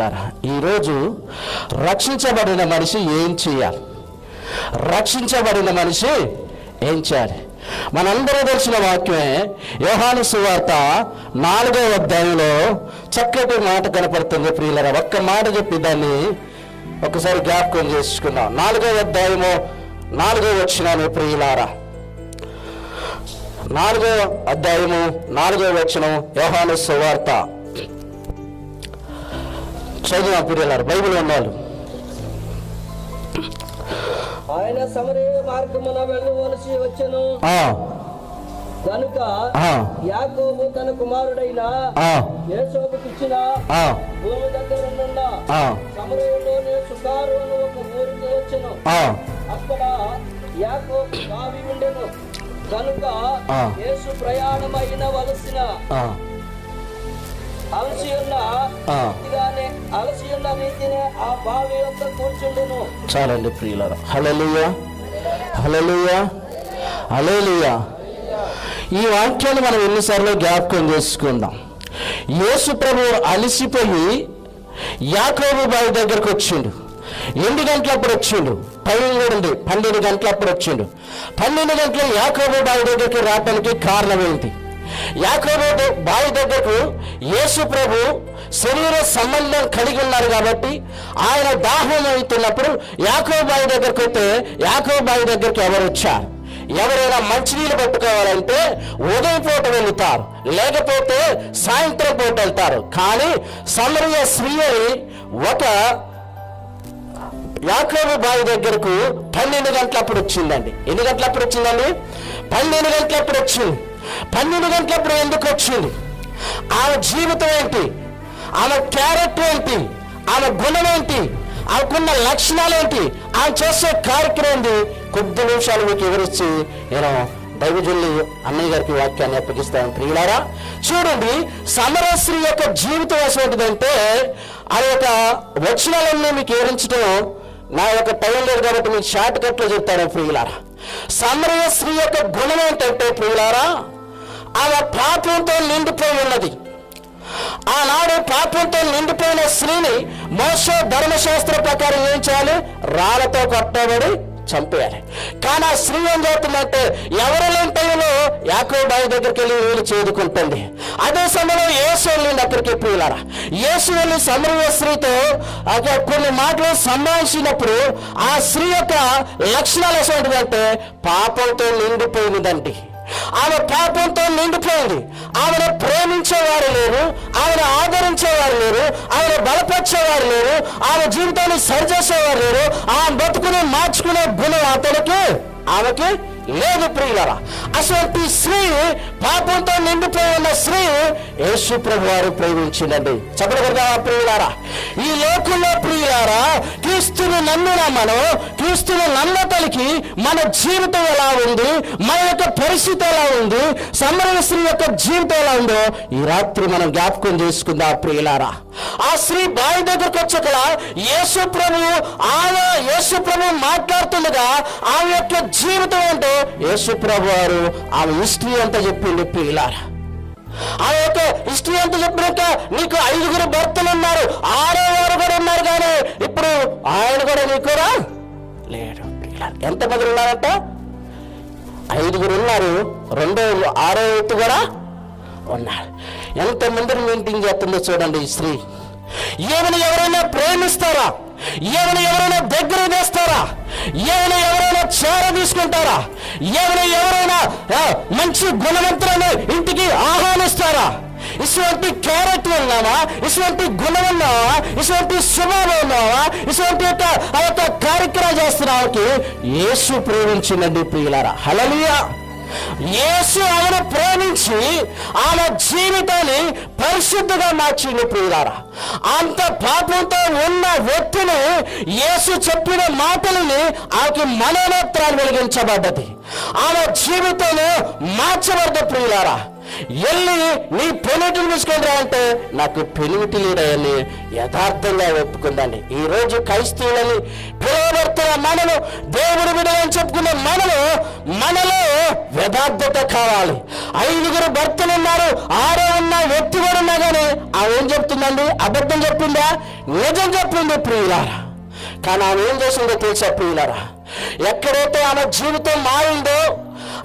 ప్రియులారా ఈరోజు రక్షించబడిన మనిషి ఏం చేయాలి? రక్షించబడిన మనిషి ఏం చేయాలి? మనందరూ తెలిసిన వాక్యమే యోహాను సువార్త నాలుగో అధ్యాయంలో చక్కటి మాట కనపడుతుంది ప్రియులరా. ఒక్క మాట చెప్పి దాన్ని ఒకసారి జ్ఞాపకం చేసుకుందాం. నాలుగో అధ్యాయము నాలుగో వచ్చినాను ప్రియులారా. నాలుగో అధ్యాయము నాలుగో వచనం యోహాను సువార్త. చదివిన పిల్లలారు బైబిల్ ఉన్నాడు ఆయన సమరే మార్గమున వెళ్ళవలసి వచ్చెను. ఆ, కనుక యాకోబు తన కుమారుడైన యేసోబుకిచ్చిన భూమి దగ్గర నుండి ఆ, సమరయంలోనే సుకారు అని ఒక ఊరికి వచ్చెను. అక్కడ యాకోబు బావి ఉండెను. కనుక. యేసు ప్రయాణమైన వలసిన చాలండి ప్రియులారా. హలలుయ హలలుయ హలేలుయ ఈ వాక్యాన్ని మనం ఎన్నిసార్లు జ్ఞాపకం చేసుకుందాం. యేసు ప్రభు అలసిపోయి యాకోబు బావి దగ్గరకు వచ్చిండు. ఎన్ని గంటలప్పుడు వచ్చిండు. టైం కూడా ఉంది. పన్నెండు గంటలప్పుడు వచ్చిండు. పన్నెండు గంటల యాకోబు బావి దగ్గరికి రావడానికి కారణం ఏంటి? యాకోబు బావి దగ్గరకు యేసు ప్రభు శరీర సంబంధం కలిగి ఉన్నారు కాబట్టి ఆయన దాహం అవుతున్నప్పుడు యాకోబు బావి దగ్గరకు వస్తే యాకోబు బావి దగ్గరికి ఎవరు వచ్చారు? ఎవరైనా మంచినీళ్ళు పట్టుకోవాలంటే ఉదయం పూట వెళ్తారు లేకపోతే సాయంత్రం పూట వెళ్తారు. కానీ సమరయ స్త్రీ ఒక యాకోబు బావి దగ్గరకు పన్నెండు గంటలప్పుడు వచ్చిందండి. ఎన్ని గంటలప్పుడు వచ్చిందండి? పన్నెండు గంటలప్పుడు వచ్చింది. పన్నెండు గంటలప్పుడు ఎందుకు వచ్చింది? ఆమె జీవితం ఏంటి? ఆమె క్యారెక్టర్ ఏంటి? ఆమె గుణం ఏంటి? ఆమెకున్న లక్షణాలు ఏంటి? ఆమె చేసే కార్యక్రమం ఏంటి కొద్ది నిమిషాలు మీకు వివరించి నేను దైవజుల్లి అన్నయ్య గారికి వాక్యాన్ని అప్పగిస్తాను. ప్రియులారా చూడండి సమరశ్రీ యొక్క జీవితం ఎటువంటిదంటే ఆ యొక్క వచనాలన్నీ మీకు వివరించడం నా యొక్క టైం లేదు కాబట్టి మీకు షార్ట్ కట్లో చెప్తాను ప్రియులారా. సమరయ స్త్రీ యొక్క గుణం ఏంటంటే ప్రియులారా ఆమె పాపంతో నిండిపోయి ఉన్నది. ఆనాడు పాపంతో నిండిపోయిన స్త్రీని మోసో ధర్మశాస్త్ర ప్రకారం ఏం చేయాలి? రాళ్ళతో కొట్టబడి చంపేయాలి. కానీ ఆ స్త్రీ ఏం చేస్తుందంటే ఎవరు లేని టైంలో యాకో బావి దగ్గరికి వెళ్ళి వీళ్ళు చేదుకుంటుంది. అదే సమయంలో యేసు వెళ్ళింది అక్కడికి ప్రియులారా యేసు వెళ్ళి సమరయ స్త్రీతో కొన్ని మాటలు సంభాషించినప్పుడు ఆ స్త్రీ యొక్క లక్షణాలు ఎటువంటిదంటే పాపంతో నిండిపోయినదండి. ఆమె పాపంతో నిండిపోయింది. ఆమెను ప్రేమించేవారు లేరు ఆమెను ఆదరించేవారు లేరు ఆమెను బలపరిచేవారు లేరు ఆమె జీవితాన్ని సరిచేసేవారు లేరు. ఆమె బతుకుని మార్చుకునే గుణం అతనికి ఆమెకి లేదు ప్రియులరా. అసలు స్త్రీ పాపంతో నిండిపోయి ఉన్న స్త్రీ యేసు ప్రభు వారు ప్రేమించిందండి. చెప్పగలగా ప్రియులారా. ఈ లోకంలో ప్రియులారా క్రీస్తుని నమ్మిన మనం క్రీస్తుని నమ్మతలికి మన జీవితం ఎలా ఉంది మన యొక్క పరిస్థితి ఎలా ఉంది సమరణ స్త్రీ యొక్క జీవితం ఎలా ఉందో ఈ రాత్రి మనం జ్ఞాపకం చేసుకుందాం ప్రియులారా. ఆ స్త్రీ బావి దగ్గరకు వచ్చాక యేసు ప్రభు ఆమె యేసు ప్రభు మాట్లాడుతుండగా ఆమె యొక్క జీవితం ఏంటో యేసు ప్రభు వారు ఆమె హిస్టరీ అంతా చెప్పింది పిల్లారా ఆ యొక్క హిస్టరీ అంతా చెప్పినాక నీకు ఐదుగురు భర్తలు ఉన్నారు ఆరో వారు కూడా ఉన్నారు కానీ ఇప్పుడు ఆయన కూడా నీకురా లేడు ఎంత ఎంతమంది ఉన్నారంట? ఐదుగురు ఉన్నారు రెండో ఆరో ఎత్తు కూడా ఉన్నారు. ఎంతమందిని మెయింటైన్ చేస్తుందో చూడండి ఈ స్త్రీ. ఈమెను ఎవరైనా ప్రేమిస్తారా? ఈమెను ఎవరైనా దగ్గర చేస్తారా ఈమెను ఎవరైనా చేర తీసుకుంటారా? ఈమెను ఎవరైనా మంచి గుణవంతులను ఇంటికి ఆహ్వానిస్తారా? ఇటువంటి క్యారెక్టర్ ఉన్నావా? ఇటువంటి గుణం ఉన్నావా? ఇటువంటి స్వభావం ఉన్నావా? ఇటువంటి యొక్క ఆ యొక్క కార్యక్రమం చేస్తున్నావుకి యేసు ప్రేమించిందండి ప్రియులారా. హలలియా యేసు ఆమెను ప్రేమించి ఆమె జీవితాన్ని పరిశుద్ధంగా మార్చింది ప్రియులారా. అంత పాపంతో ఉన్న వ్యక్తిని యేసు చెప్పిన మాటలని ఆమెకి మనోనేత్రాలు వెలిగించబడ్డది. ఆమె జీవితంలో మార్చబడ్డ ప్రియులారా. వెళ్ళి నీ పెనిమిటిని తీసుకొని రా అంటే నాకు పెనిమిటి లేడని యథార్థంగా ఒప్పుకుందండి ఈ రోజు క్రైస్తవులని పిలువబడుతున్న మనము దేవుడు విడవని చెప్పుకున్న మనము మనలో యథార్థత కావాలి. ఐదుగురు భర్తలు ఉన్నారు ఆరో ఉన్న వ్యక్తి కూడా ఉన్నా కానీ ఆమె ఏం చెప్తుందండి? అబద్ధం చెప్పిందా? నిజం చెప్పింది ప్రియులారా. కానీ ఆమె ఏం చేసిందో తెలుసా ప్రియులారా? ఎక్కడైతే ఆమె జీవితం మారిందో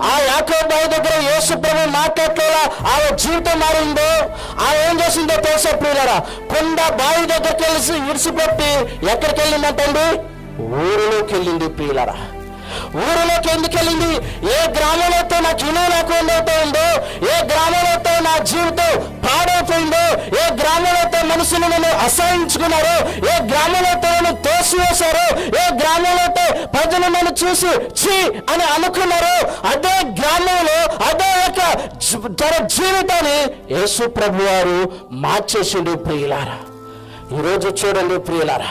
ఆ యాకోబాయి దగ్గర యేసు ప్రభు మాట్లాడలేదా ఆమె జీవితం మారిందో ఆమె ఏం చేసిందో తెలుసా ప్రియులరా? కొండ బావి దగ్గరికి వెళ్ళి విడిచిపెట్టి ఎక్కడికి వెళ్ళిందంటండి? ఊరిలోకి వెళ్ళింది ప్రియులరా. ఊరిలోకి ఎందుకు వెళ్ళింది? ఏ గ్రామంలో నా ఇల్లు లేకుండా ఉందో ఏ గ్రామంలో నా జీవితం పాడైపోయిందో ఏ గ్రామంలో మనుషులు నన్ను అసహించుకున్నారో ఏ గ్రామంలో నన్ను తోసివేశారో ఏ గ్రామంలో ప్రజలు నన్ను చూసి చీ అని అనుకున్నారు. అదే జ్ఞానంలో అదే యొక్క జీ- తన జీవితాన్ని యేసు ప్రభు వారు మార్చేసిండు ప్రియులారా. ఈరోజు చూడండి ప్రియులారా.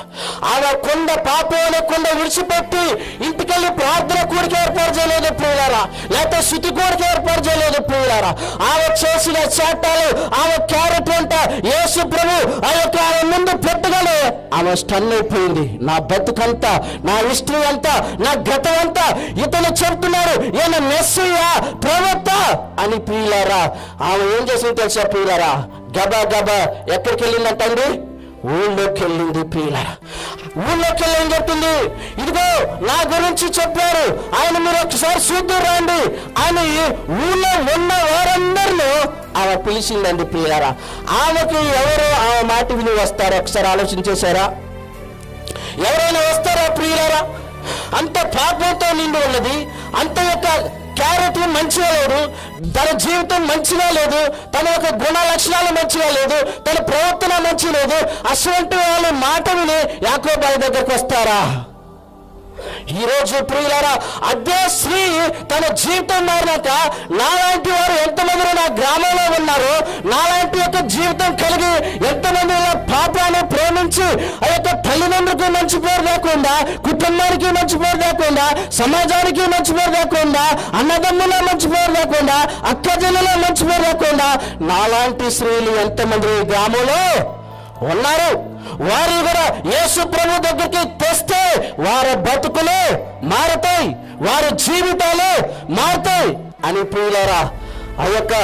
ఆమె కొండ పాపం కొండ విడిచిపెట్టి ఇంటికెళ్ళి ప్రార్థన కూడికి ఏర్పాటు చేయలేదు ప్రియులారా. లేకపోతే శుతి కూడికి ఏర్పాటు చేయలేదు ప్రియులారా. ఆమె చేసిన చేటాలు ఆమె క్యారెట్ అంట యేసు ప్రభు ఆ యొక్క ఆమె ముందు పెట్టగలే ఆమె స్టన్ అయిపోయింది. నా బతుకంతా నా హిస్టరీ అంతా నా గతం అంతా ఇతను చెప్తున్నారు. ఈయన మెస్సయ్యా ప్రవక్త అని ప్రియులారా. ఆమె ఏం చేసింది తెలుసా ప్రియులారా? గబా గబా ఎక్కడికి వెళ్ళిందంటండి ఊళ్ళోకి వెళ్ళింది ప్రియులారా. ఊళ్ళోకి వెళ్ళి చెప్తుంది ఇదిగో నా గురించి చెప్పారు. ఆయన మీరు ఒకసారి చూద్దాం రండి. అని ఊళ్ళో ఉన్న వారందరిలో ఆమె పిలిచిందండి ప్రియులారా. ఆమెకి ఎవరు ఆమె మాట విని వస్తారో ఒకసారి ఆలోచించేశారా ఎవరైనా వస్తారా ప్రియులారా? అంత పాపంతో నిండి ఉన్నది. అంత యొక్క క్యారెట్ మంచిగా లేదు తన జీవితం మంచిగా లేదు తన యొక్క గుణ లక్షణాలు మంచిగా లేదు తన ప్రవర్తన మంచి లేదు. అటువంటి వాళ్ళ మాట విని యాకోబాయి దగ్గరకు వస్తారా? ఈ రోజు ప్రియులారా అదే స్త్రీ తన జీవితం మారినాక నాలాంటి వారు ఎంతమంది నా గ్రామంలో ఉన్నారు నాలాంటి యొక్క జీవితం కలిగి ఎంతమంది పాపాన్ని ప్రేమించి ఆ యొక్క తల్లిదండ్రులకు మంచి పేరు లేకుండా కుటుంబానికి మంచి పేరు లేకుండా సమాజానికి మంచి పేరు లేకుండా అన్నదమ్ముల మంచి పేరు లేకుండా అక్క మంచి పేరు లేకుండా నాలాంటి స్త్రీలు ఎంతమంది గ్రామంలో ఉన్నారు? వారు కూడా యేసు ప్రభు దగ్గరికి తెస్తే వారి బతుకులు మారతాయి వారి జీవితాలు మారుతాయి అని ప్రియులారా ఆ యొక్క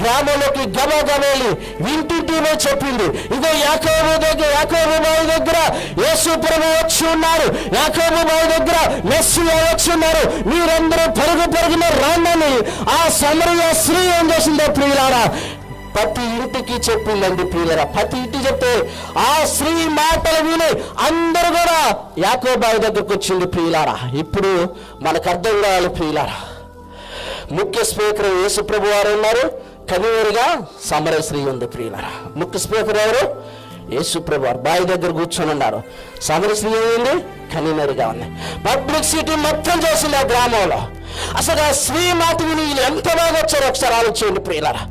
గ్రామంలోకి గబగబేలి ఇంటింటినే చెప్పింది. ఇదో యాకోబు దగ్గర యాకోబు బావి దగ్గర యేసు ప్రభు వచ్చి ఉన్నారు. యాకోబు బావి దగ్గర మెస్సు వచ్చి ఉన్నారు. మీరందరూ పరుగు పరుగున రాండని ఆ సమరయ స్త్రీ ఏం చేసిందో ప్రియులారా ప్రతి ఇంటికి చెప్పిందండి ప్రియులరా. ప్రతి ఇంటి చెప్తే ఆ స్త్రీ మాటలు విని అందరూ కూడా యాకోబాయి దగ్గరకు వచ్చింది ప్రియులారా. ఇప్పుడు మనకు అర్థం కావాలి ప్రియులారా. ముఖ్య స్పీకర్ యేసుప్రభు వారు ఉన్నారు. కవివరుగా సమరశ్రీ ఉంది ప్రియులారా. ముఖ్య స్పీకర్ ఎవరు? యేసుప్రభు వారు. బావి దగ్గర కూర్చొని ఉన్నారు. సమరశ్రీ ఏమైంది కన్వీనర్గా ఉంది. పబ్లిక్ సిటీ మొత్తం చేసింది ఆ గ్రామంలో. అసలు ఆ స్త్రీ మాట విని వీళ్ళు ఎంత బాగా వచ్చారో ఒకసారి ఆలోచించండి ప్రియులారా.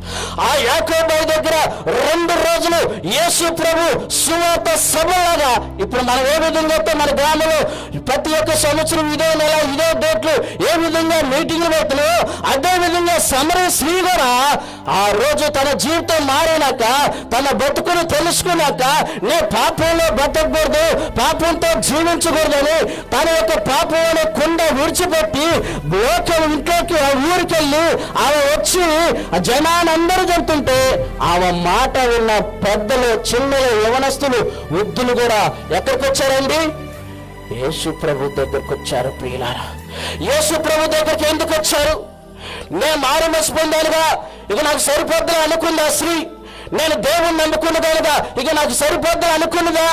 ఆ యాకోబాయి దగ్గర రెండు రోజులు యేసు ప్రభు సువాత సభలాగా ఇప్పుడు మనం ఏ విధంగా అయితే మన గ్రామంలో ప్రతి ఒక్క సంవత్సరం ఇదే నెల ఇదే డేట్లు ఏ విధంగా మీటింగ్లు పెడుతున్నాయో అదే విధంగా సమర స్త్రీ కూడా ఆ రోజు తన జీవితం మారినాక తన బతుకును తెలుసుకున్నాక నే పాపంలో బతకూడదు పాపంతో జీవించకూడదని తన యొక్క పాపంలో కుండ విడిచిపెట్టి గోత్రం ఇంట్లోకి ఆ ఊరికెళ్ళి. ఆమె వచ్చి జనానందరూ చెప్తుంటే ఆమె మాట విన్న పెద్దలు చిన్నలు యవనస్తులు వృద్ధులు కూడా ఎక్కడికి వచ్చారండి యేసు ప్రభు దగ్గరకు వచ్చారు ప్రియులారా. యేసు ప్రభు దగ్గరికి ఎందుకు వచ్చారు? నేను మారుమసి పొందానుగా ఇక నాకు సరిపోద్దని అనుకుందా స్త్రీ? నేను దేవుణ్ణి అనుకున్నదానుగా ఇక నాకు సరిపోద్దని అనుకున్నదా?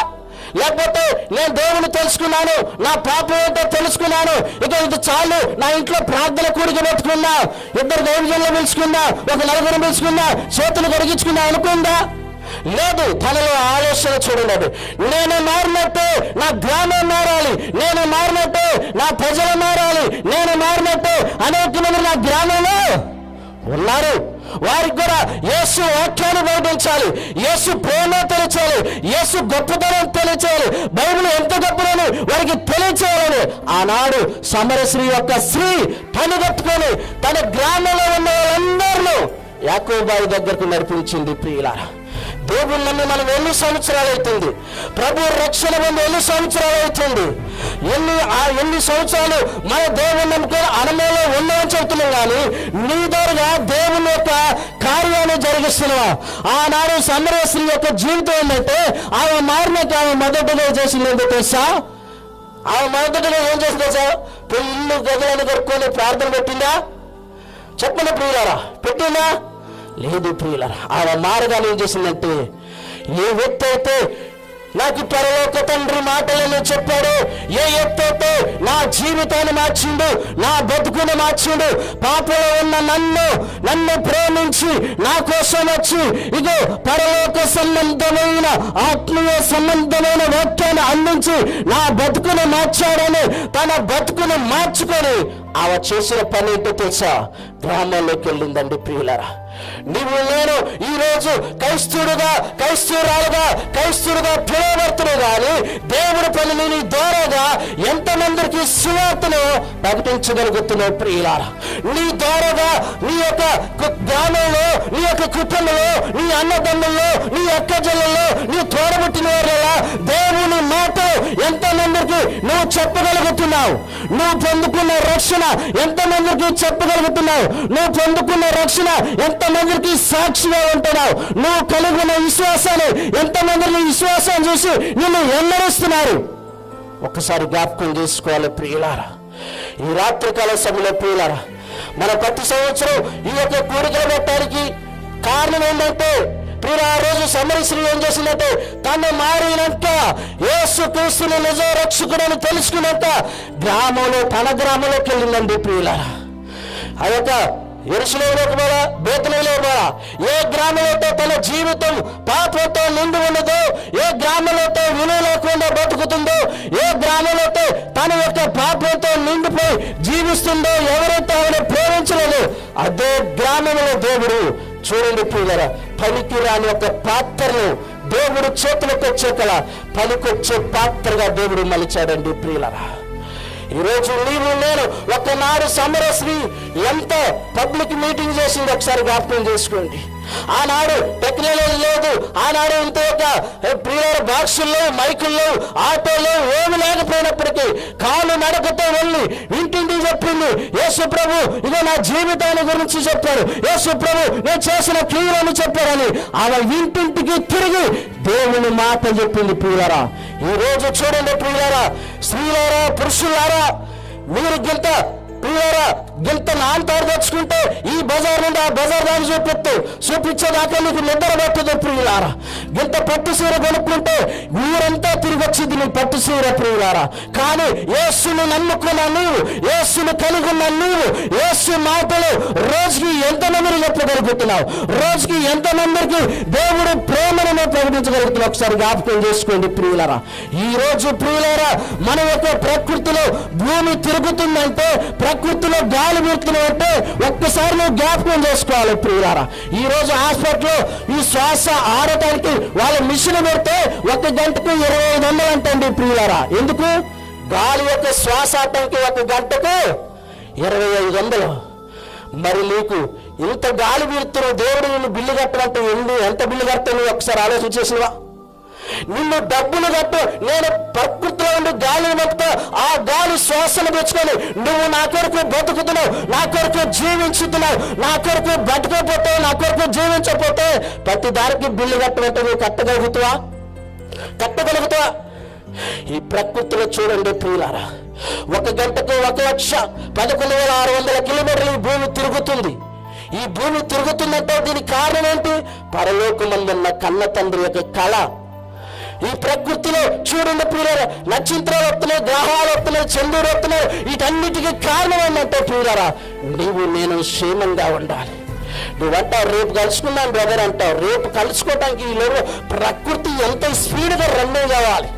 లేకపోతే నేను దేవుని తెలుసుకున్నాను నా పాపం ఏంటో తెలుసుకున్నాను. ఇక ఇది చాలు నా ఇంట్లో ప్రార్థన కూడిక పెట్టుకున్నా ఇద్దరు దైవజనులు పిలుచుకున్నా ఒక నలుగురు పిలుచుకున్నా చేతులు కడిగించుకున్నా అనుకుందా? లేదు తనలో ఆలోచన చూడండి. నేను మారినట్టు నా గ్రామం మారాలి నేను మారినట్టు నా ప్రజలు మారాలి నేను మారినట్టు అనేక మంది నా గ్రామంలో ఉన్నారు. వారికి కూడా యేసు వాక్యాన్ని బోధించాలి. యేసు ప్రేమ తెలియచేయాలి యేసు గొప్పతనం తెలియచేయాలి బైబిల్ ఎంత గొప్పదని వారికి తెలియచేయాలని ఆనాడు సమరశ్రీ యొక్క స్త్రీ తను కట్టుకొని తన గ్రామంలో ఉన్న వాళ్ళందరిలో యాకోబాయి దగ్గరకు నడిపించింది ప్రియులారా. ప్రభు నన్ను మనం ఎన్ని సంవత్సరాలు అవుతుంది? ప్రభు రక్షణ పొంది ఎన్ని సంవత్సరాలు అవుతుంది? ఎన్ని ఆ ఎన్ని సంవత్సరాలు మన దేవుని నమ్ముకొని అనమేలో ఉన్నామని చెబుతున్నాం కానీ నీ ద్వారా దేవుని యొక్క కార్యాన్ని జరిగిస్తున్నావా? ఆనాడు సమరేశ్వరి యొక్క జీవితం ఏంటంటే ఆమె మారినట్టు ఆమె మొదటిగా చేసింది ఏంటో తెలుసా? ఆమె మొదటిగా ఏం చేసింది తెలుసా? పెళ్ళు గదులను కట్టుకొని ప్రార్థన పెట్టిందా? చెప్పండి ప్రియులారా పెట్టిందా? లేదు ప్రియులరా. ఆమె మార్గాలు ఏం చేసిందంటే ఏ వ్యక్తి అయితే నాకు పరలోక తండ్రి మాటలను చెప్పాడు ఏ ఎత్తైతే నా జీవితాన్ని మార్చిండు నా బతుకుని మార్చిండు పాపలో ఉన్న నన్ను నన్ను ప్రేమించి నా కోసం వచ్చి ఇదో పరలోక సంబంధమైన ఆత్మీయ సంబంధమైన వాక్యాన్ని అందించి నా బతుకుని మార్చాడని తన బతుకుని మార్చుకొని ఆమె చేసిన పని ఏంటో తెలుసా? గ్రామాల్లోకి వెళ్ళిందండి ప్రియులరా. నువ్వు నేను ఈ రోజు క్రైస్తవుడుగా క్రైస్తవురాలుగా క్రైస్తవుడుగా పిలువబడుతున్నావు కానీ దేవుడి పనిని నీ ద్వారాగా ఎంతమందికి సువార్తను ప్రకటించగలుగుతున్నావు ప్రియులారా? నీ ద్వారాగా నీ యొక్క గ్రామంలో నీ యొక్క కుటుంబంలో నీ అన్నదమ్ముల్లో నీ అక్క జల్లలో నీ తోడబుట్టిన వారిలా దేవుని మాట ఎంతమందికి నువ్వు చెప్పగలుగుతున్నావు? నువ్వు పొందుకున్న రక్షణ ఎంతమందికి చెప్పగలుగుతున్నావు? నువ్వు పొందుకున్న రక్షణ ఎంత ఎంతమందికి సాక్షిగా ఉంటున్నావు. నువ్వు కలిగి ఉన్న విశ్వాసాన్ని ఎంతమందికి విశ్వాసాన్ని చూసి నిన్ను ఎన్నరిస్తున్నారు ఒకసారి జ్ఞాపకం చేసుకోవాలి ప్రియులారా. ఈ రాత్రికాల సమయంలో ప్రియులారా మన ప్రతి సంవత్సరం ఈ యొక్క కోరికలు పెట్టడానికి కారణం ఏంటంటే ప్రియుల ఆ రోజు సమరశ్రీ ఏం చేసిందంటే తను మారినంత యేసు క్రీస్తుని నిజ రక్షకుడని తెలుసుకున్నంత గ్రామంలో తన గ్రామంలోకి వెళ్ళిందండి ప్రియులారా. ఆ యొక్క ఎరుసలేలోకి పోరా బేతనలో పోరా. ఏ గ్రామంలో తన జీవితం పాత్రతో నిండి ఉన్నదో ఏ గ్రామంలో విలువ లేకుండా బతుకుతుందో ఏ గ్రామంలో తన యొక్క పాత్రతో నిండిపోయి జీవిస్తుందో ఎవరైతే ఆమెను ప్రేమించలేదు అదే గ్రామంలో దేవుడు. చూడండి ప్రియులరా పనికి రాని యొక్క పాత్రను దేవుడు చేతులకు వచ్చే కల పనికొచ్చే పాత్రగా దేవుడు మలిచాడండి ప్రియులరా. ఈరోజు నీవు నేను ఒకనాడు సమరశ్రీ ఎంత పబ్లిక్ మీటింగ్ చేసింది ఒకసారి జ్ఞాపకం చేసుకోండి. ఆనాడు టెక్నాలజీ లేదు. ఆనాడు ఇంత యొక్క ప్రియర్ బాక్సుల్లో మైకుల్లో ఆటోలో ఏమి లేకపోయినప్పటికీ కాలు నడకతో వెళ్ళి ఇంటింటికి చెప్పింది యేసు ప్రభు ఇదే నా జీవితాన్ని గురించి చెప్పాడు. యేసు ప్రభు నేను చేసిన క్రియలను చెప్పారని ఆమె ఇంటింటికి తిరిగి దేవుని మాట చెప్పింది ప్రియులరా. ఈ రోజు చూడండి ప్రియులారా స్త్రీలారా పురుషులారా మీరు గింత ప్రియులారా గింత నాన్న తెచ్చుకుంటే ఈ బజార్ నుండి ఆ బజార్ దాన్ని చూపిస్తూ చూపించేదాకా నీకు నిద్ర పట్టదు ప్రియులారా. గింత పట్టు సీర కొనుక్కుంటే ఊరంతా తిరిగి వచ్చింది నీ పట్టు సీర ప్రియులారా. కానీ ఏసును నమ్ముకున్న నీవు ఏసును కలిగి ఉన్న నీవు మాటలు రోజుకి ఎంతమందిని చెప్పగలుగుతున్నావు? రోజుకి ఎంతమందికి దేవుడు ప్రేమను ప్రకటించగలుగుతున్నావు? ఒకసారి జ్ఞాపకం చేసుకోండి ప్రియులరా. ఈ రోజు ప్రియులరా మన యొక్క ప్రకృతిలో భూమి తిరుగుతుందంటే ప్రకృతిలో గాలి వీరుతుందంటే ఒక్కసారి నువ్వు జ్ఞాపకం చేసుకోవాలి ప్రియులారా. ఈ రోజు హాస్పిటల్లో ఈ శ్వాస ఆడటానికి వాళ్ళ మిషన్ పెడితే ఒక గంటకు ఇరవై ఐదు వందలు అంటండి ప్రియులారా. ఎందుకు? గాలి యొక్క శ్వాస ఆడటానికి ఒక గంటకు ఇరవై ఐదు వందలు. మరి నీకు ఇంత గాలి వీరుతున్న దేవుడు నిన్ను బిల్లు కట్టమంటే ఎందు ఎంత బిల్లు కడతావు? ఒకసారి ఆలోచన చేసినవా నిన్ను డబ్బులు కట్టు నేను ప్రకృతిలో ఉండి గాలిని బతుకుతా ఆ గాలి శ్వాసను పెంచుకొని నువ్వు నా కొరకు బతుకుతున్నావు నా కొరకు జీవించుతున్నావు నా కొరకు బతకపోతే నా కొరకు జీవించకపోతే ప్రతి దానికి బిల్లు కట్టమంటే నువ్వు కట్టగలుగుతావా? కట్టగలుగుతావా? ఈ ప్రకృతిలో చూడండి ప్రియులారా. ఒక గంటకు ఒక లక్ష పదకొండు వేల ఆరు వందల కిలోమీటర్లు ఈ భూమి తిరుగుతుంది. ఈ భూమి తిరుగుతుందంటే దీనికి కారణం ఏంటి? పరలోకమందున్న కన్న తండ్రి యొక్క కళ. ఈ ప్రకృతిలో చూడండి ప్రియులారా నక్షత్రాలు వస్తున్నాయి గ్రహాలు వస్తున్నాయి చంద్రుడు వస్తున్నాయి వీటన్నిటికీ కారణం ఏంటంటే ప్రియులారా నీవు నేను క్షేమంగా ఉండాలి. నువ్వంటావు రేపు కలుసుకున్నాను బ్రదర్ అంటావు. రేపు కలుసుకోవడానికి ఈ లోపల ప్రకృతి ఎంత స్పీడ్గా రన్ కావాలి.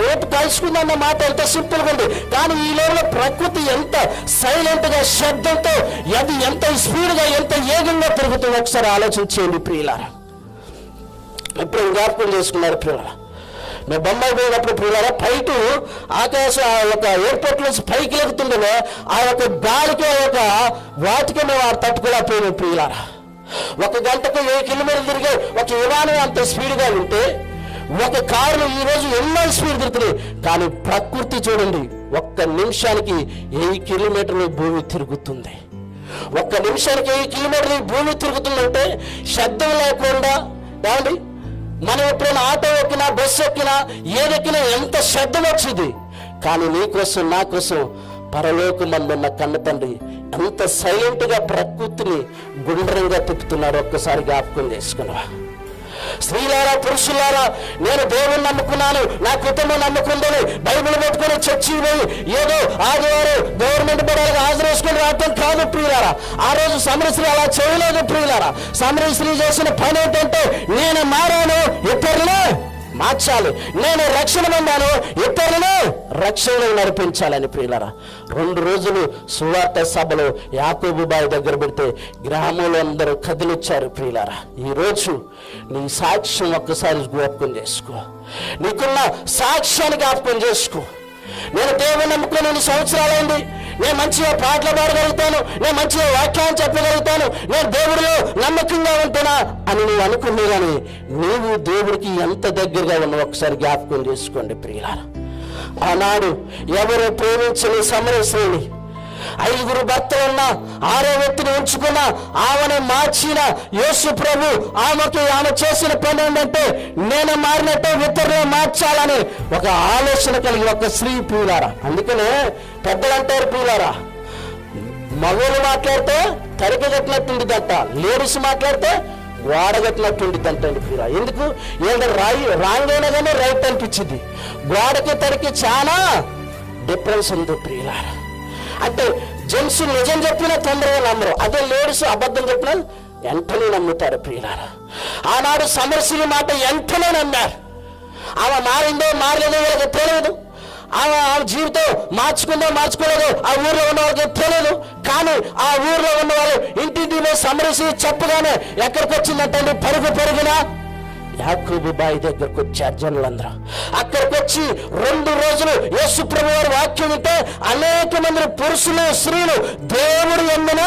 రేపు కలుసుకుందన్న మాట ఎంత సింపుల్గా ఉంది. కానీ ఈ లోపల ప్రకృతి ఎంత సైలెంట్గా శబ్దంతో అది ఎంత స్పీడ్గా ఎంత వేగంగా తిరుగుతుందో ఒకసారి ఆలోచించేయండి ప్రియులారా. ఇప్పుడు జ్ఞాపకం చేసుకున్నారు పిల్లల. మేము బొంబాయి పోయినప్పుడు పిల్లల ఫ్లైట్ ఆకాశ ఆ యొక్క ఎయిర్పోర్ట్ నుంచి పైకి ఎక్కుతుండే ఆ యొక్క గాలికి ఆ యొక్క వాటికి మేము ఆ తట్టుకోలేకపోయినాం ప్రియులారా ఒక గంటకు ఏ కిలోమీటర్లు తిరిగే ఒక విమానం అంత స్పీడ్గా ఉంటే ఒక కారులో ఈరోజు ఎన్నో స్పీడ్ తిరుగుతుంది కానీ ప్రకృతి చూడండి ఒక్క నిమిషానికి ఎయి కిలోమీటర్లు భూమి తిరుగుతుంది. ఒక్క నిమిషానికి ఎయి కిలోమీటర్లు భూమి తిరుగుతుందంటే శబ్దం లేకుండా ఏమండి? మనం ఎప్పుడైనా ఆటో ఎక్కినా బస్సు ఎక్కినా ఏదెక్కినా ఎంత శ్రద్ధ వచ్చింది కానీ నీకోసం నా కోసం పరలోకమందున్న కన్న తండ్రి ఎంత సైలెంట్గా ప్రకృతిని గుండ్రంగా తిప్పుతున్నాడు ఒక్కసారి జ్ఞాపకం చేసుకున్నా స్త్రీలారా పురుషులారా నేను దేవుని నమ్ముకున్నాను నా కుటుంబం నమ్ముకుందని బైబిల్ పెట్టుకుని చర్చి పోయి ఏదో ఆదివారం గవర్నమెంట్ బడాలకు హాజరేసుకుని రావటం కాదు ప్రియులారా. ఆ రోజు సమరశ్రీ అలా చేయలేదు ప్రియులారా. సమరశ్రీ చేసిన పని ఏంటంటే నేను మారాను మార్చాలి. నేను రక్షణ పొందాను ఇతరులను రక్షణలో నడిపించాలని ప్రియులరా రెండు రోజులు సువార్త సభలో యాకోబు బావి దగ్గర పెడితే గ్రామంలో అందరూ కదిలిచ్చారు ప్రియులరా. ఈరోజు నీ సాక్ష్యం ఒక్కసారి జ్ఞాపకం చేసుకో. నీకున్న సాక్ష్యాన్ని జ్ఞాపకం చేసుకో. నేను దేవుని నమ్ముకుని ఎన్ని సంవత్సరాలైంది నేను మంచిగా పాటలు పాడగలుగుతాను. నేను మంచిగా వాక్యాలు చెప్పగలుగుతాను. నేను దేవుడిలో నమ్మకంగా ఉంటున్నా అని నువ్వు అనుకునే కానీ నీవు దేవుడికి ఎంత దగ్గరగా ఉన్నావు ఒకసారి జ్ఞాపకం చేసుకోండి ప్రియులారా. ఆనాడు ఎవరు ప్రేమించని సమరశ్రేణి ఐదుగురు భర్తలు ఉన్న ఆరో వ్యక్తిని ఉంచుకున్న ఆమెను మార్చిన యేసు ప్రభు ఆమెకి ఆమె చేసిన పని ఏంటంటే నేను మారినట్టే ఇతరులు మార్చాలని ఒక ఆలోచన కలిగి ఒక స్త్రీ పూలారా అందుకనే పెద్దలంటారు పూలారా మగవాళ్ళు మాట్లాడితే తరిగి కట్టినట్టుండిదంట లేడీస్ మాట్లాడితే గోడ కట్టినట్టుండిద్దంట అండి ఎందుకు? ఏంటంటే రాయి రాంగ్ అయినా కానీ రైట్ అనిపించింది. గోడకి తరికి చాలా డిఫరెన్స్ ఉంది ప్రియులారా. అంటే జెంట్స్ నిజం చెప్పినా తొందరగా నమ్మరు. అదే లేడీస్ అబద్ధం చెప్పినా వెంటనే నమ్ముతారు ప్రియులారా. ఆనాడు సమరశిలి మాట వెంటనే నమ్మారు. ఆమె మారిందో మారలేదో వీళ్ళకి తెలియదు ఆమె ఆమె జీవితం మార్చుకుందో మార్చుకోలేదో ఆ ఊర్లో ఉన్న వాళ్ళకి తెలియదు కానీ ఆ ఊర్లో ఉన్నవారు వాళ్ళు ఇంటింటిలో సమరసి చెప్పగానే ఎక్కడికి వచ్చిందంటే పరుగు పెరిగినా యాకూబు బాయి దగ్గరకు వచ్చారు జనులందరూ. అక్కడికి వచ్చి రెండు రోజులు యేసు ప్రభు వారి వాక్యం వింటే అనేక మంది పురుషులు స్త్రీలు దేవుడు ఎందున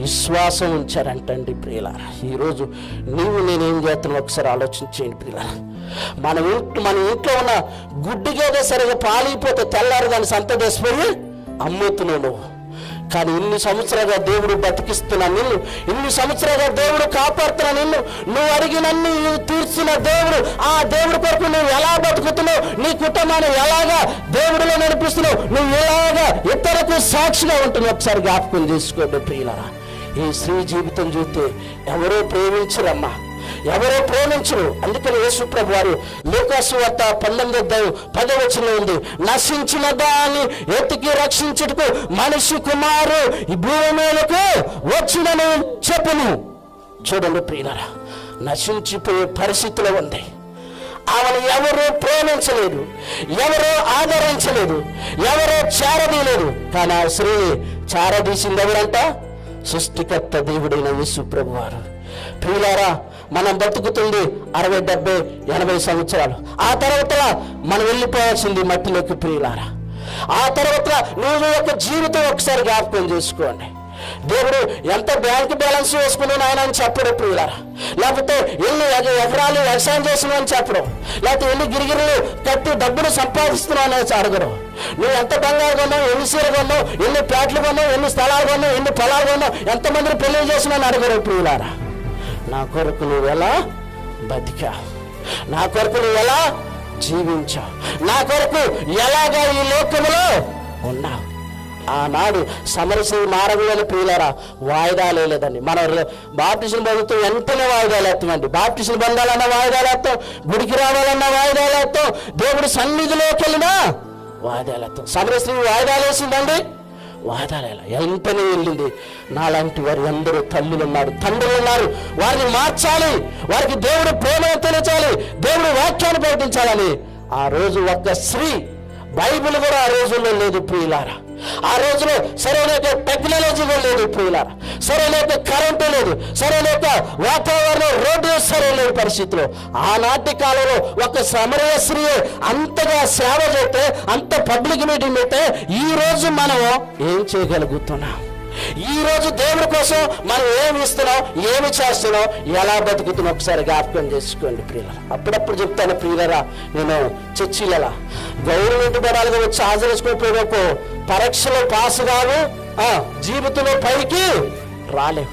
విశ్వాసం ఉంచారంటండి ప్రియులారా. ఈరోజు నువ్వు నేనేం చేస్తున్నావు ఒకసారి ఆలోచించేయండి ప్రియులారా. మన ఇంట్లో మన ఇంట్లో ఉన్న గుడ్డిగేదే సరిగా పాలిపోతే తెల్లారు దాన్ని సంత అమ్ముతున్నావు నువ్వు. కానీ ఇన్ని సంవత్సరాలుగా దేవుడు బతికిస్తున్న నిన్ను ఇన్ని సంవత్సరాలుగా దేవుడు కాపాడుతున్న నిన్ను నువ్వు అడిగినన్ని తీర్చిన దేవుడు ఆ దేవుడి కొరకు నువ్వు ఎలా బతుకుతున్నావు నీ కుటుంబాన్ని ఎలాగా దేవుడిలో నడిపిస్తున్నావు నువ్వు ఎలాగా ఇతరులకు సాక్షిగా ఉంటున్నావు ఒకసారి జ్ఞాపకం చేసుకోండి ప్రియులరా. ఈ స్త్రీ జీవితం చూస్తే ఎవరో ప్రేమించరమ్మా. ఎవరో ప్రేమించరు. అందుకని యేసుప్రభు వారు లూకాసు వార్త పంతొమ్మిది అధ్యాయం పదవచనం ఉంది. నశించిన దాన్ని ఎత్తికి రక్షించుటకు మనిషి కుమారు ఈ భూమి మీదకు వచ్చినను చెప్పును. చూడండి ప్రియులరా నశించిపోయే పరిస్థితిలో ఉంది. ఆమెను ఎవరు ప్రేమించలేదు ఎవరు ఆదరించలేదు ఎవరు చేరదీయలేదు. కానీ ఆ స్త్రీ చేరదీసింది ఎవరంట? సృష్టికర్త దేవుడైన యేసు ప్రభు వారు. ప్రియులారా మనం బతుకుతుంది అరవై డెబ్బై ఎనభై సంవత్సరాలు. ఆ తర్వాత మనం వెళ్ళిపోవాల్సింది మట్టిలోకి ప్రియులారా. ఆ తర్వాత నువ్వు యొక్క జీవితం ఒకసారి జ్ఞాపకం చేసుకోండి. దేవుడు ఎంత బ్యాంక్ బ్యాలెన్స్ వేసుకున్నాను ఆయన అని చెప్పడు ప్రియులారా. లేకపోతే ఎన్ని ఎకరాలు వ్యవసాయం చేస్తున్నావు అని చెప్పడం. లేకపోతే ఎన్ని గిరిగిరిలు కట్టి డబ్బులు సంపాదిస్తున్నావు అనేసి అడగడం. నువ్వు ఎంత బంగారు కొన్నావు ఎన్ని సీరలు కొన్నావు ఎన్ని ప్లాట్లు కొన్నావు ఎన్ని స్థలాలు కొన్నావు ఎన్ని పొలాలు కొన్నావు ఎంతమందిని పెళ్ళి చేసినా అడగరు ప్రియులారా. నా కొరకు నువ్వు ఎలా బతికా? నా కొరకు నువ్వు ఎలా జీవించా? నా కొరకు ఎలాగా ఈ లోకములో ఉన్నావు ఆనాడు సమరసి మారగలని ప్రియులరా వాయిదాలే లేదండి మన బాప్టిషన్ బంధుతో వెంటనే వాయిదాలు వేస్తామండి. బాప్టిషన్ బంధాలన్న వాయిదాలు వేస్తాం గుడికి రావాలన్న వాయిదాలు వేస్తాం దేవుడి సన్నిధిలోకి వెళ్ళినా వాయిదాలు వేస్తాం. సమరశ్రీ వాయిదాలు వేసిందండి? వాదాలేలా? ఎంతనే వెళ్ళింది? నాలాంటి వారు అందరూ తల్లులు ఉన్నారు తండ్రులు ఉన్నారు వారిని మార్చాలి. వారికి దేవుడు ప్రేమ తెలియచాలి దేవుడు వాక్యాన్ని ప్రకటించాలని. ఆ రోజు ఒక్క స్త్రీ బైబిల్ కూడా ఆ రోజుల్లో లేదు ప్రియులారా. ఆ రోజులో సరైన టెక్నాలజీ కూడా లేదు ఇప్పుడు సరైన కరెంటు లేదు. లేదు వాతావరణం రోడ్డు సరైన పరిస్థితిలో. ఆనాటి కాలంలో ఒక సమరయ స్త్రీ అంతగా సేవ చేస్తే అంత పబ్లిక్ మీటింగ్ పెడితే ఈ రోజు మనం ఏం చేయగలుగుతున్నాం? ఈ రోజు దేవుడి కోసం మనం ఏమి ఇస్తున్నాం ఏమి చేస్తున్నాం ఎలా బతుకుతున్నాం ఒకసారి జ్ఞాపకం చేసుకోండి ప్రియుల అప్పుడప్పుడు చెప్తాను ప్రియులరా నేను చర్చిలలా గవర్నమెంట్ బడాలుగా వచ్చి హాజరేసుకుని పరీక్షలో పాస్ కాదు ఆ, జీవితంలో పైకి రాలేవు.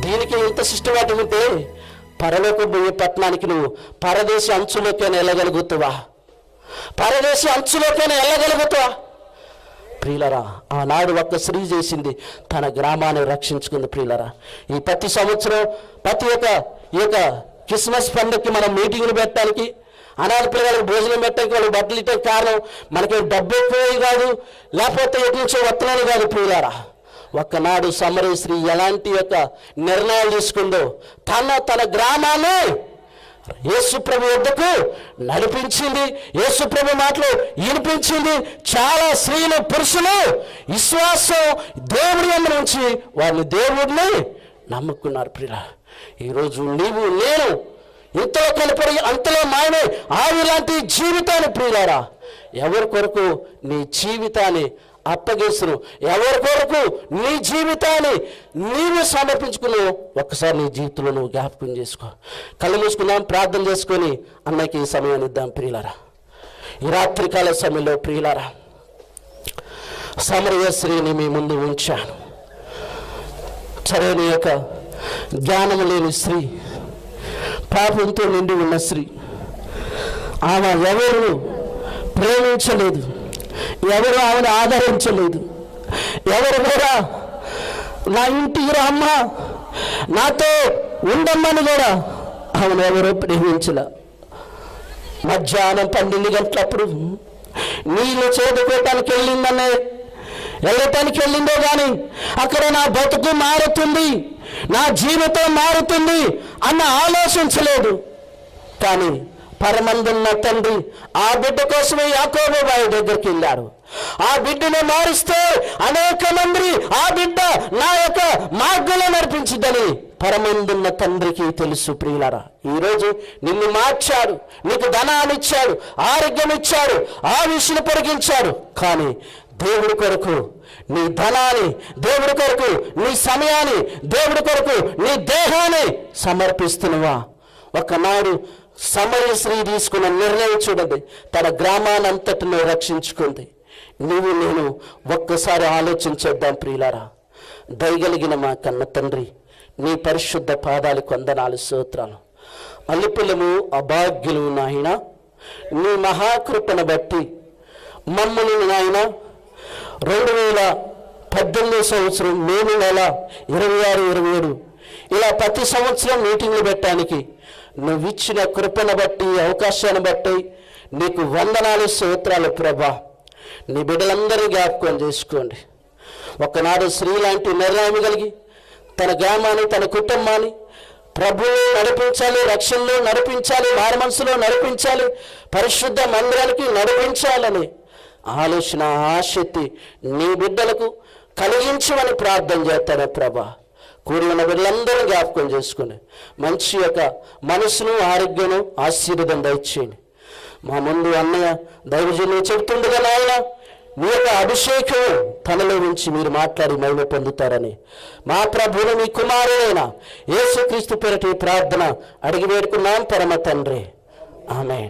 దీనికి ఇంత సిస్టమేటిక్ ఉంటే పరలోక భూమి పట్టణానికి నువ్వు పరదేశ అంచులోకైనా వెళ్ళగలుగుతావా? పరదేశ అంచులోకైనా వెళ్ళగలుగుతావా? ప్రియులరా ఆనాడు ఒక్క స్త్రీ చేసింది. తన గ్రామాన్ని రక్షించుకుంది ప్రియులరా. ఈ ప్రతి సంవత్సరం ప్రతి ఒక్క ఈ యొక్క క్రిస్మస్ పండుగకి మనం మీటింగ్లు పెట్టడానికి అనాథ పిల్లలకు భోజనం పెట్టడానికి వాళ్ళు బట్టలు ఇచ్చే కారణం మనకి డబ్బు ఎక్కువ కాదు లేకపోతే ఎటు వత్తనాలు కాదు ప్రియులారా. ఒక్కనాడు సమరీ స్త్రీ ఎలాంటి యొక్క నిర్ణయాలు తీసుకుందో తన తన గ్రామాన్ని యేసుప్రభు వద్దకు నడిపించింది. యేసుప్రభు మాటలు వినిపించింది. చాలా స్త్రీలు పురుషులు విశ్వాసం దేవుడి అందరి నుంచి వారిని దేవుడిని నమ్ముకున్నారు ప్రియుల ఈరోజు నీవు నేను ఇంతలో కనపడి అంతలో మాయమే ఆవిలాంటి జీవితాన్ని ప్రియులారా ఎవరి కొరకు నీ జీవితాన్ని అప్పగేసును ఎవరి కొరకు నీ జీవితాన్ని నీవు సమర్పించుకుని ఒక్కసారి నీ జీవితంలో నువ్వు జ్ఞాపకం చేసుకో. కళ్ళు మూసుకుందాం ప్రార్థన చేసుకొని అన్నకి ఈ సమయాన్ని ఇద్దాం ప్రియులారా. ఈ రాత్రికాల సమయంలో ప్రియులారా సమరయ స్త్రీని మీ ముందు ఉంచాను. సరైన యొక్క జ్ఞానం లేని స్త్రీ పాపంతో నిండి ఉన్న స్త్రీ ఆమె ఎవరు ప్రేమించలేదు. ఎవరు ఆమెను ఆదరించలేదు. ఎవరు కూడా నా ఇంటికి రా నాతో ఉండమ్మని కూడా ఆమెను ఎవరో ప్రేమించలే. మధ్యాహ్నం పన్నెండు గంటలప్పుడు నీళ్ళు చదువుకోవటానికి వెళ్ళిందనే. వెళ్ళటానికి వెళ్ళిందో కానీ అక్కడ నా బతుకు మారుతుంది నా జీవితం మారుతుంది అన్న ఆలోచించలేదు. కానీ పరమందున్న తండ్రి ఆ బిడ్డ కోసమే యాకోబు బావి దగ్గరికి వెళ్ళాడు. ఆ బిడ్డను మారిస్తే అనేక మంది ఆ బిడ్డ నా యొక్క మార్గంలో నడిపించిద్దని పరమందున్న తండ్రికి తెలుసు ప్రియులరా. ఈరోజు నిన్ను మార్చాడు నీకు ధనాన్ని ఇచ్చాడు ఆరోగ్యం ఇచ్చాడు ఆయుష్ను పొడిగించాడు. కానీ దేవుడి కొరకు నీ ధనాన్ని దేవుడి కొరకు నీ సమయాన్ని దేవుడి కొరకు నీ దేహాన్ని సమర్పిస్తున్నవా? ఒకనాడు సమయ స్త్రీ తీసుకున్న నిర్ణయం చూడండి. తన గ్రామానంతటిని రక్షించుకుంది. నువ్వు నేను ఒక్కసారి ఆలోచించేద్దాం ప్రియులారా. దయగలిగిన మా కన్న తండ్రి నీ పరిశుద్ధ పాదాలు కొందనాలు సూత్రాలు. అల్లిపిల్లము అభాగ్యులు నాయన నీ మహాకృపను బట్టి మమ్మల్ని నాయన రెండు వేల పద్దెనిమిది సంవత్సరం మే నెల ఇరవై ఆరు ఇరవై ఏడు ఇలా ప్రతి సంవత్సరం మీటింగ్లు పెట్టడానికి నువ్వు ఇచ్చిన కృపను బట్టి అవకాశాన్ని బట్టి నీకు వందనాలు స్తోత్రాలు ప్రభా. నీ బిడ్డలందరూ జ్ఞాపకం చేసుకోండి. ఒకనాడు స్త్రీ లాంటి నిర్ణయం కలిగి తన గ్రామాన్ని తన కుటుంబాన్ని ప్రభువు నడిపించాలి రక్షణలో నడిపించాలి మారమనసులో నడిపించాలి పరిశుద్ధ మందిరానికి నడిపించాలని ఆలోచన ఆసక్తి నీ బిడ్డలకు కలిగించమని ప్రార్థన చేస్తాను ప్రభా. కూడిన వీళ్ళందరూ జ్ఞాపకం చేసుకుని మంచి యొక్క మనసును ఆరోగ్యను ఆశీర్వదం దయచేయండి. మా ముందు అన్నయ్య దైవజనులు చెప్తుండగా నాయన మీ యొక్క అభిషేకం తనలో నుంచి మీరు మాట్లాడి మహిమ పొందుతారని మా ప్రభువును మీ కుమారుడైన యేసుక్రీస్తు పేరటి ప్రార్థన అడిగి వేడుకున్నాం పరమ తండ్రి. ఆమె